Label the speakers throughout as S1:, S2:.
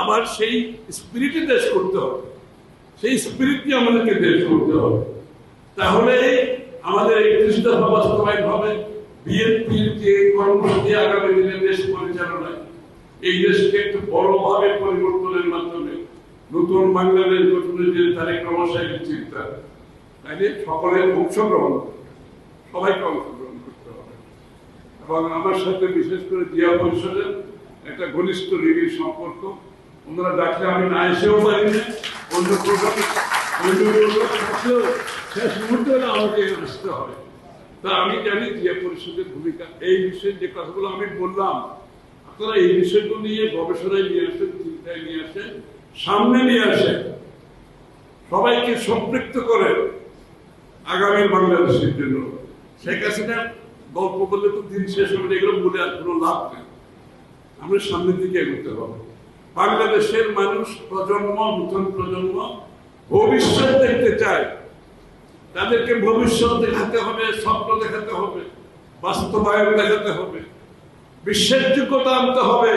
S1: আবার সেই স্পিরিটে দেশ করতে হবে। সেই স্পিরিট আমাদেরকে দেশ করতে হবে। তাহলে আমাদের এই দৃষ্টা বাস্তবায়ন হবে বিএনপির যে কর্মসূচি আগামী দিনে দেশ পরিচালনায়, এই দেশকে একটু বড়ভাবে পরিবর্তনের মাধ্যমে, নতুন বাংলাদেশ গঠনের যে তারেক রহমানের চিন্তা তাইলে সকলের অংশগ্রহণ, সবাইকে অংশগ্রহণ করতে হবে। এবং আমার সাথে বিশেষ করে জিয়া পরিষদের একটা ঘনিষ্ঠ রিগির সম্পর্ক ওনারা ডাকলে আমি না এসেও পারি না। অন্য প্রোগ্রামে শেষ মুহূর্তে আমাকে আসতে হয় তা আমি জানি জিয়া পরিষদের ভূমিকা। এই বিষয়ে যে কথাগুলো আমি বললাম, আপনারা এই বিষয়গুলো নিয়ে গবেষণায় নিয়ে আসেন, চিন্তায় নিয়ে আসেন, সামনে নিয়ে আসেন। সবাইকে সম্পৃক্ত করে আগামী বাংলাদেশের জন্য। শেখ হাসিনার গল্প বললে তো দিন শেষ হবে এগুলো বলে আর কোনো লাভ নেই। আমরা সামনের দিকে এগোতে হবে। বাংলাদেশের মানুষ প্রজন্ম, নতুন প্রজন্ম ভবিষ্যৎ দেখতে চায়। তাদেরকে ভবিষ্যৎ দেখাতে হবে, স্বপ্ন দেখাতে হবে, বাস্তবায়ন দেখাতে হবে, বিশ্বাসযোগ্যতা আনতে হবে।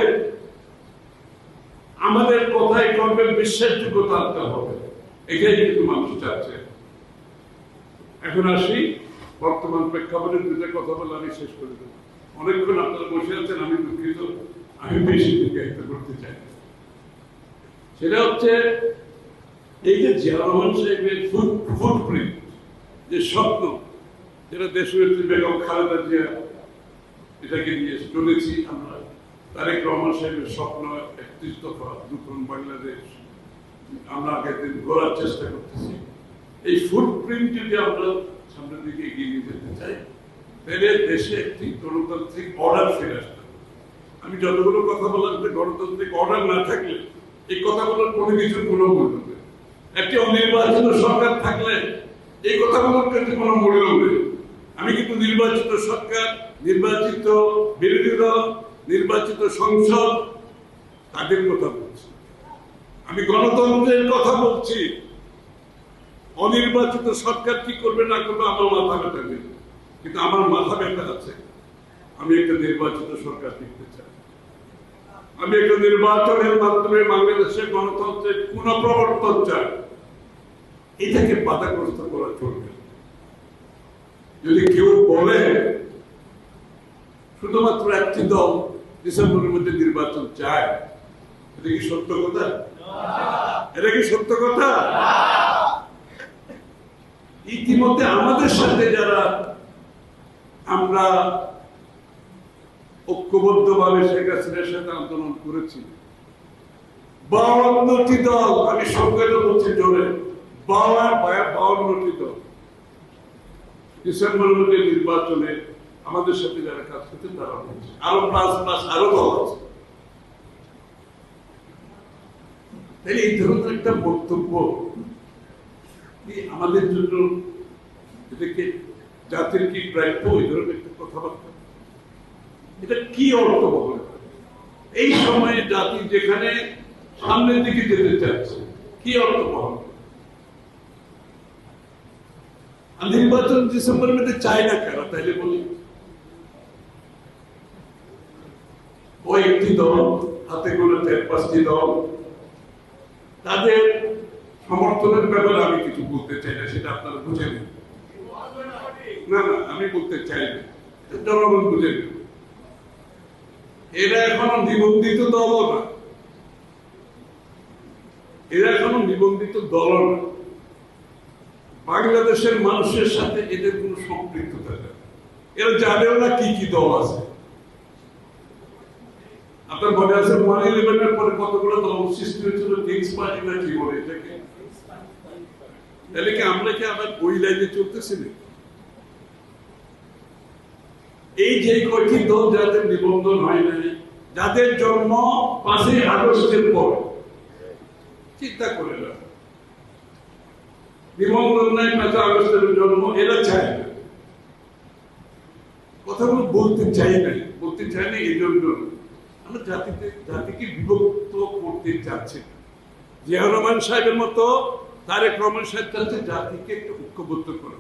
S1: আমাদের কথাই করবে বিশ্বাসযোগ্যতা আনতে হবে। এটাই কিন্তু মানুষ চাচ্ছে এখন আসি বর্তমান প্রেক্ষাপটে দুটো কথা বলে আমি শেষ করে দেবো। অনেকক্ষণ আপনারা বসে আছেন, আমি দুঃখিত। আমি বেশি দীর্ঘায়িত করতে চাই। সেটা হচ্ছে এই যে জিয়া সাহেবের ফুটপ্রিন্ট যে স্বপ্ন, যেটা দেশনেত্রী বেগম খালেদা জিয়া এটাকে নিয়ে চলেছি আমরা, তারেক রহমান সাহেবের স্বপ্ন একত্রিশ দফা নতুন বাংলাদেশ, আমরা আগের দিন গড়ার চেষ্টা করতেছি। এই ফুটপ্রিন্ট যদি আমরা সামনের দিকে এগিয়ে নিয়ে যেতে চাই, তাহলে দেশে একটি গণতান্ত্রিক অর্ডার ফিরে আসতে আমি যতগুলো কথা বললাম যে গণতান্ত্রিক অর্ডার না থাকলে এই কথাগুলোর কোনো কিছুর কোনো মূল্য নেই একটি অনির্বাচিত সরকার থাকলে এই কথাগুলোর কিন্তু কোনো মূল্য নেই আমি কিন্তু নির্বাচিত সরকার, নির্বাচিত বিরোধী দল, নির্বাচিত সংসদ, তাদের কথা বলছি। আমি গণতন্ত্রের কথা বলছি। অনির্বাচিত সরকার কি করবে না করবে আমার মাথা ব্যথা নেই। কিন্তু আমার মাথা ব্যথা আছে। আমি একটা নির্বাচিত সরকার দেখতে চাই। আমি একটা নির্বাচনের মাধ্যমে বাংলাদেশের গণতন্ত্রের পুনঃপ্রবর্তন চাই। এটাকে বাধাগ্রস্ত করা চলবে। যদি কেউ বলে, শুধুমাত্র একটি দল ডিসেম্বরের মধ্যে নির্বাচন চায়, এটা কি সত্য কথা? এটা কি সত্য কথা? ইতিমধ্যে আমাদের সাথে যারা আমরা ঐক্যবদ্ধভাবে শেখ হাসিনার সাথে আন্দোলন করেছি। বাউন্নটি দল, আমি সংখ্যাটা বলছি জোরে বাউন্ন বাউন্নটি দল। ডিসেম্বরের মধ্যে নির্বাচনে আমাদের সাথে যারা কাজ করছেন তারা আরও প্লাস আরও দল আছে। এই ধরনের একটা বক্তব্য আমাদের জন্য এটাকে জাতির কি প্রাপ্য এই ধরনের একটা কথাবার্তা। এটা কি অর্থ বহন এই সময়ে জাতি যেখানে সামনের দিকে যেতে চাচ্ছে, কি অর্থ বহন নির্বাচন ডিসেম্বরের মধ্যে চায় না কেন? তাইলে বলি। ওই একটি দল, হাতে করে চার পাঁচটি দল। তাদের সমর্থনের ব্যাপারে আমি কিছু বলতে চাই না, সেটা আপনারা বুঝে নেন। না না, আমি বলতে চাই না। জনগণ বুঝে নেন। এরা এখনও নিবন্ধিত দল না। এরা এখনও নিবন্ধিত দলও না। বাংলাদেশের মানুষের সাথে এদের কোনো সম্পৃক্ততা নেই। এরা জানেও না কি কি দল আছে। আপনার মনে আছে ওয়ান ইলেভেনের পরে কতগুলো দল সৃষ্টি হয়েছিল পার্টি না কি বলে এটাকে? তাহলে কি আমরা কি আবার ওই লাইনে চলতেছি না এই যে কয়টি দল যাদের নিবন্ধন হয় নাই যাদের জন্ম পাঁচই আগস্টের পর। চিন্তা করে না পাঁচই আগস্টের জন্ম, এরা চায় না। কথাগুলো বলতে চাই না, বলতে চাই না এই জন্য আমরা জাতিতে, জাতিকে বিভক্ত করতে চাচ্ছি না। জিয়া রহমান সাহেবের মতো তারেক রহমান সাহেব চাচ্ছে জাতিকে একটু ঐক্যবদ্ধ করা।